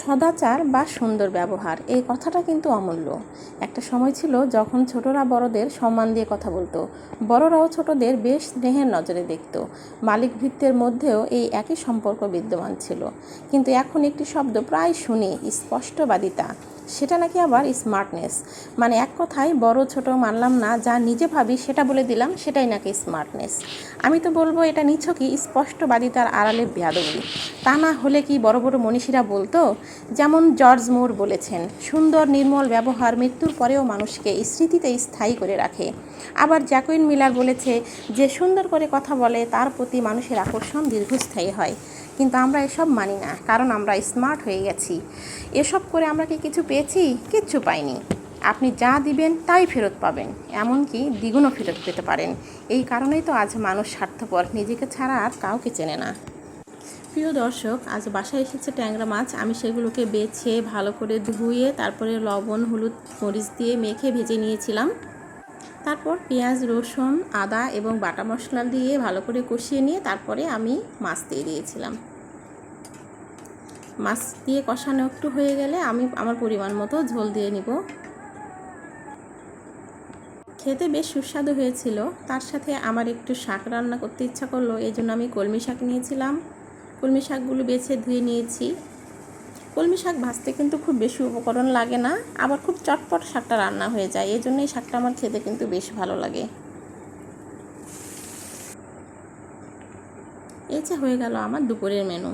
সদাচার বা সুন্দর ব্যবহার, এই কথাটা কিন্তু অমূল্য। একটা সময় ছিল যখন ছোটরা বড়দের সম্মান দিয়ে কথা বলতো। বড়রাও ছোটদের বেশ স্নেহের নজরে দেখত। মালিক ভিত্তের মধ্যেও এই একই সম্পর্ক বিদ্যমান ছিল। কিন্তু এখন একটি শব্দ প্রায় শুনি, স্পষ্টবাদিতা। সেটা নাকি আবার স্মার্টনেস মানে এক কথায় বড়, ছোট মানলাম না, যা নিজে ভাবি সেটা বলে দিলাম, সেটাই নাকি স্মার্টনেস আমি তো বলব এটা নিছকই স্পষ্টবাদিতার আড়ালে বেয়াদবি। তা না হলে কি বড় বড় মনীষীরা বলতো? যেমন জর্জ মুর বলেছেন, সুন্দর, নির্মল ব্যবহার মৃত্যুর পরেও মানুষকে স্মৃতিতে স্থায়ী করে রাখে। আবার জ্যাকুইন মিলার বলেছে, যে সুন্দর করে কথা বলে তার প্রতি মানুষের আকর্ষণ দীর্ঘস্থায়ী হয়। কিন্তু আমরা এসব মানি না, কারণ আমরা স্মার্ট হয়ে গেছি। এসব করে আমরা কি কিছু পেয়েছি? কিচ্ছু পাইনি। আপনি যা দিবেন তাই ফেরত পাবেন, এমনকি দ্বিগুণও ফেরত পেতে পারেন। এই কারণেই তো আজ মানুষ স্বার্থপর, নিজেকে ছাড়া আর কাউকে চেনে না। প্রিয় দর্শক, আজ বাসায় এসেছে ট্যাংরা মাছ। আমি সেগুলোকে বেছে, ভালো করে ধুয়ে, তারপরে লবণ, হলুদ মরিচ দিয়ে মেখে ভেজে নিয়েছিলাম। তারপর পেঁয়াজ, রসুন, আদা এবং বাটা মশলা দিয়ে ভালো করে কষিয়ে নিয়ে তারপরে আমি মাছ দিয়ে দিয়েছিলাম। মাছ দিয়ে কষানো একটু হয়ে গেলে আমি আমার পরিমাণ মতো ঝোল দিয়ে নিব। খেতে বেশ সুস্বাদু হয়েছিল। তার সাথে আমার একটু শাক রান্না করতে ইচ্ছা করল, এই জন্য আমি কলমি শাক নিয়েছিলাম। কলমি শাকগুলো বেছে ধুয়ে নিয়েছি। কলমি শাক ভাজতে কিন্তু খুব বেশি উপকরণ লাগে না, আবার খুব চটপট শাকটা রান্না হয়ে যায়, এই জন্যই শাকটা আমার খেতে কিন্তু বেশ ভালো লাগে। এই যে হয়ে গেল আমার দুপুরের মেনু